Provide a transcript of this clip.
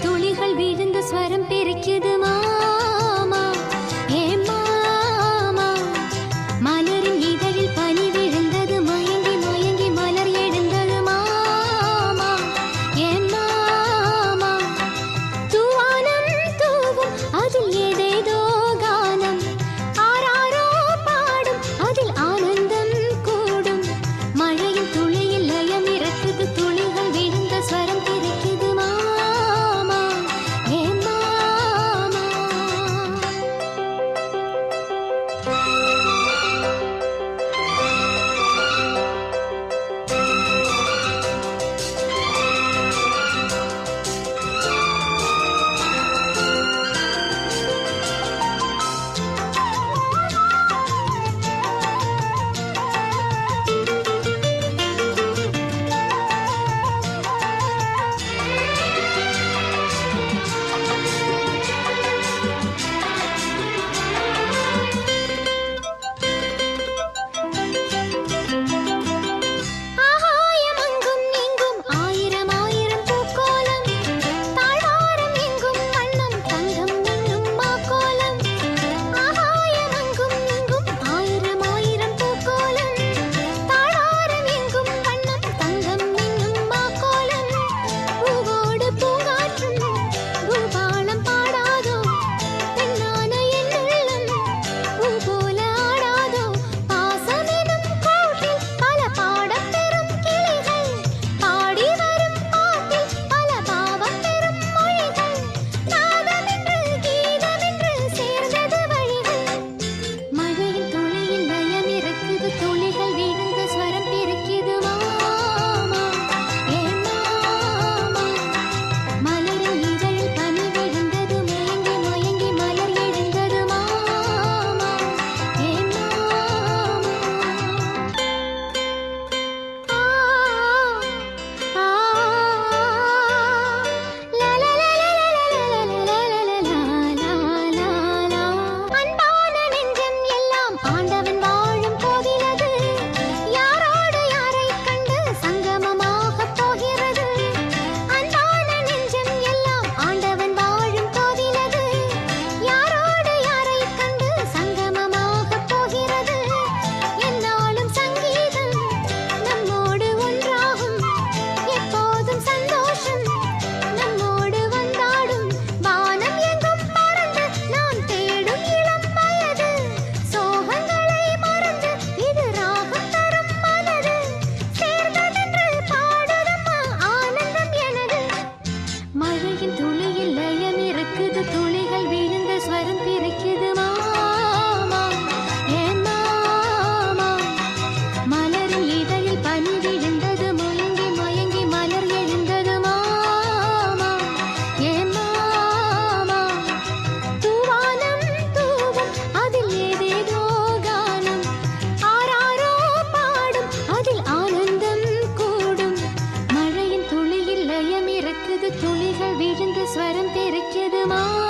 துளிகள் விழுந்து ஸ்வரம் பே thinking. To garam தெரிச்சதுமா?